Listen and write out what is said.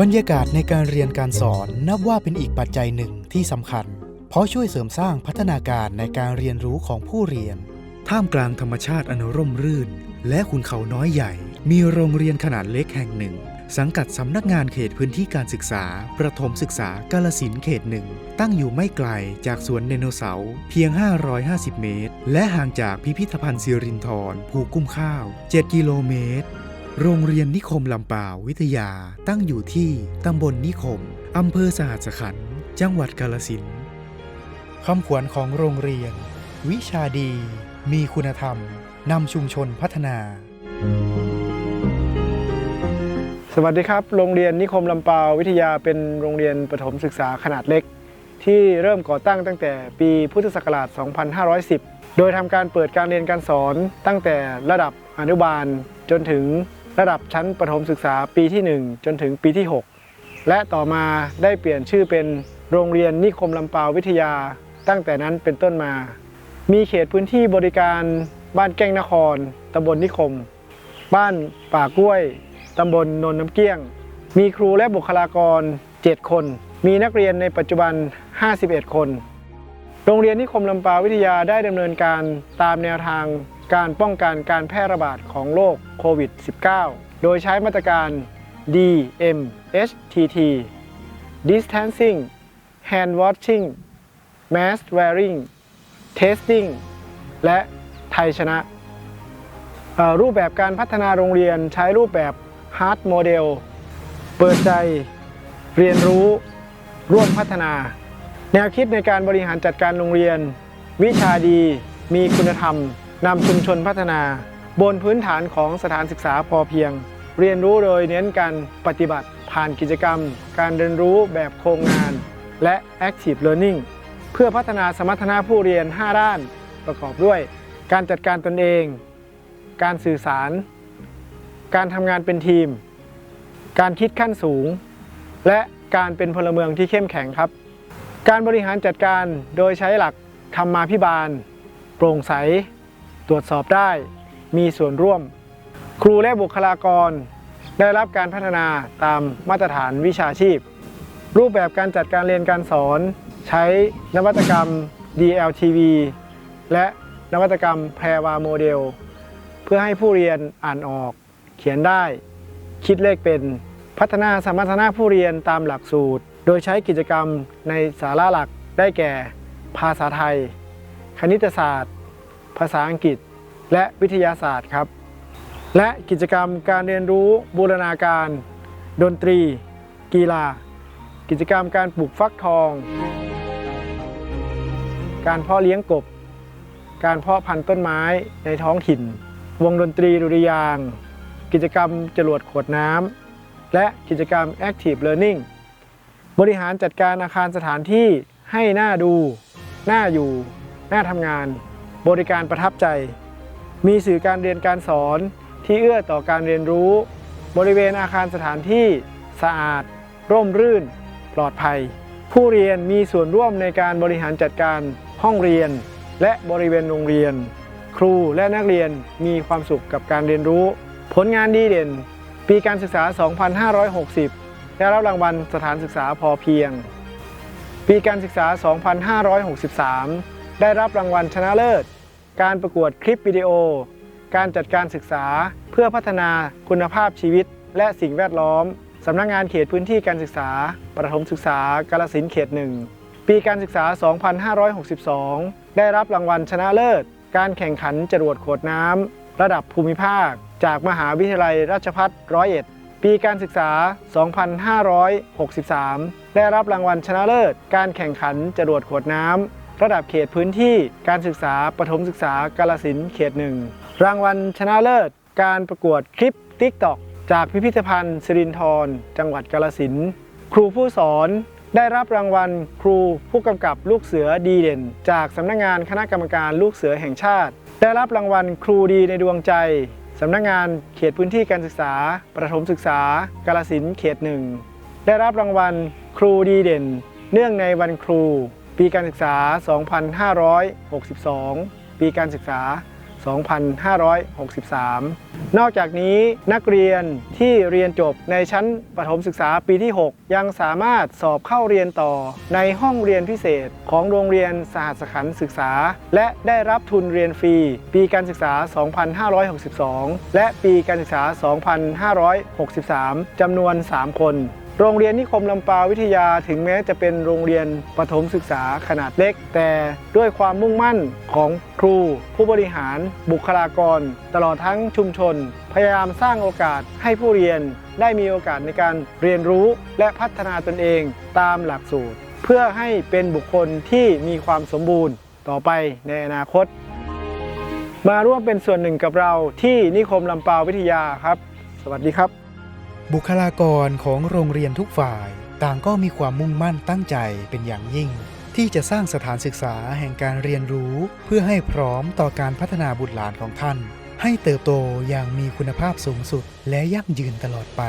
บรรยากาศในการเรียนการสอนนับว่าเป็นอีกปัจจัยหนึ่งที่สำคัญ เพราะช่วยเสริมสร้างพัฒนาการในการเรียนรู้ของผู้เรียน ท่ามกลางธรรมชาติอันร่มรื่น และขุนเขาน้อยใหญ่ มีโรงเรียนขนาดเล็กแห่งหนึ่ง สังกัดสำนักงานเขตพื้นที่การศึกษา ประถมศึกษากาลสินเขตหนึ่ง ตั้งอยู่ไม่ไกลจากสวนไดโนเสาร์เพียง 550 เมตร และห่างจากพิพิธภัณฑ์สิรินธรภูกุ้มข้าว 7 กิโลเมตร โรงเรียนนิคมลำปาววิทยาตั้งอยู่ที่ตำบลนิคม อำเภอสหัสขันธ์จังหวัดกาลสินคำขวัญของโรงเรียน วิชาดี มีคุณธรรมนำชุมชนพัฒนา สวัสดีครับ โรงเรียนนิคมลำปาววิทยาเป็นโรงเรียนประถมศึกษาขนาดเล็ก ที่เริ่มก่อตั้งตั้งแต่ปีพุทธศักราช 2510 โดยทำการเปิดการเรียนการสอนตั้งแต่ระดับอนุบาลจนถึง ระดับชั้นประถมศึกษาปีที่ 1 จนถึงปีที่ 6 และต่อมาได้เปลี่ยนชื่อเป็นโรงเรียนนิคมลำปาววิทยา ตั้งแต่นั้นเป็นต้นมา มีเขตพื้นที่บริการบ้านแก้งนครตำบลนิคม บ้านป่ากล้วยตำบลนนน้ำเกี้ยง มีครูและบุคลากร 7 คน มีนักเรียนในปัจจุบัน 51 คน โรงเรียนนิคมลำปาววิทยาได้ดำเนินการตามแนวทาง การป้องกันการแพร่ระบาดของโรคโควิด -19 โดยใช้มาตรการ DMHTT Distancing Hand Washing Mask Wearing Testing และไทยชนะ รูปแบบการพัฒนาโรงเรียนใช้รูปแบบ Hard Model เปิดใจ เรียนรู้ ร่วมพัฒนา แนวคิดในการบริหารจัดการโรงเรียน วิชาดี มีคุณธรรม นำชุมชนพัฒนา บนพื้นฐานของสถานศึกษาพอเพียง เรียนรู้โดยเน้นการปฏิบัติผ่านกิจกรรม การเรียนรู้แบบโครงงาน และ Active Learning เพื่อพัฒนาสมรรถนะผู้เรียน 5 ด้าน ประกอบด้วย การจัดการตนเอง การสื่อสาร การทำงานเป็นทีม การคิดขั้นสูง และการเป็นพลเมืองที่เข้มแข็งครับ การบริหารจัดการโดยใช้หลักธรรมาภิบาล โปร่งใส ตรวจสอบได้ มีส่วนร่วม ครูและบุคลากร ได้รับการพัฒนาตามมาตรฐานวิชาชีพ รูปแบบการจัดการเรียนการสอน ใช้นวัตกรรม DLTV และนวัตกรรมแพรวาโมเดล เพื่อให้ผู้เรียนอ่านออก เขียนได้ คิดเลขเป็นพัฒนาสมรรถนะผู้เรียนตามหลักสูตร โดยใช้กิจกรรมในสาระหลักได้แก่ ภาษาไทย คณิตศาสตร์ ภาษาอังกฤษ และวิทยาศาสตร์ครับ และกิจกรรมการเรียนรู้บูรณาการ ดนตรี กีฬา กิจกรรมการปลูกฟักทอง การเพาะเลี้ยงกบ การเพาะพันธุ์ต้นไม้ในท้องถิ่น วงดนตรีดุริยางกิจกรรมจรวดขวดน้ำและกิจกรรม Active Learning บริหารจัดการอาคารสถานที่ให้หน่าดู หน่าอยู่ หน่าทำงาน บริการประทับใจ มีสื่อการเรียนการสอนที่เอื้อต่อการเรียนรู้ บริเวณอาคารสถานที่สะอาด ร่มรื่น ปลอดภัย ผู้เรียนมีส่วนร่วมในการบริหารจัดการห้องเรียน และบริเวณโรงเรียน ครูและนักเรียนมีความสุขกับการเรียนรู้ ผลงานดีเด่น ปีการศึกษา 2560 ได้รับรางวัลสถานศึกษาพอเพียง ปีการศึกษา 2563 ได้รับรางวัลชนะเลิศ การประกวดคลิปวิดีโอ การจัดการศึกษาเพื่อพัฒนาคุณภาพชีวิต และสิ่งแวดล้อมสำนักงานเขตพื้นที่การศึกษา ประถมศึกษากาลสินเขตหนึ่งปีการศึกษา 2562 ได้รับรางวัลชนะเลิศ การแข่งขันจรวดขวดน้ำระดับภูมิภาค จากมหาวิทยาลัยราชภัฏร้อยเอ็ดปีการศึกษา 2563 ได้รับรางวัลชนะเลิศ การแข่งขันจรวดขวดน้ำ ระดับเขตพื้นที่การศึกษาประถมศึกษากาลสินเขตหนึ่งรางวัลชนะเลิศ การประกวดคลิป TikTok จากพิพิธภัณฑ์สิรินธรจังหวัดกาลสินครูผู้สอนได้รับรางวัลครูผู้กำกับลูกเสือดีเด่น จากสำนักงานคณะกรรมการลูกเสือแห่งชาติ ได้รับรางวัลครูดีในดวงใจสำนักงานเขตพื้นที่การศึกษา ประถมศึกษากาลสินเขตหนึ่งได้รับรางวัลครูดีเด่น เนื่องในวันครู ปีการศึกษา 2562 ปีการศึกษา 2563 นอกจากนี้นักเรียนที่เรียนจบในชั้นประถมศึกษาปีที่ 6 ยังสามารถสอบเข้าเรียนต่อในห้องเรียนพิเศษของโรงเรียนสหัสขันศึกษา และได้รับทุนเรียนฟรี ปีการศึกษา 2562 และปีการศึกษา 2563 จำนวน 3 คน โรงเรียนนิคมลำปาวิทยาถึงแม้จะเป็นโรงเรียนประถมศึกษาขนาดเล็ก แต่ด้วยความมุ่งมั่นของครู ผู้บริหาร บุคลากร ตลอดทั้งชุมชน พยายามสร้างโอกาสให้ผู้เรียนได้มีโอกาสในการเรียนรู้และพัฒนาตนเองตามหลักสูตร เพื่อให้เป็นบุคคลที่มีความสมบูรณ์ต่อไปในอนาคต มาร่วมเป็นส่วนหนึ่งกับเราที่นิคมลำปาวิทยาครับ สวัสดีครับ บุคลากรของโรงเรียนทุกฝ่าย ต่างก็มีความมุ่งมั่นตั้งใจเป็นอย่างยิ่ง ที่จะสร้างสถานศึกษาแห่งการเรียนรู้ เพื่อให้พร้อมต่อการพัฒนาบุตรหลานของท่าน ให้เติบโตอย่างมีคุณภาพสูงสุดและยั่งยืนตลอดไป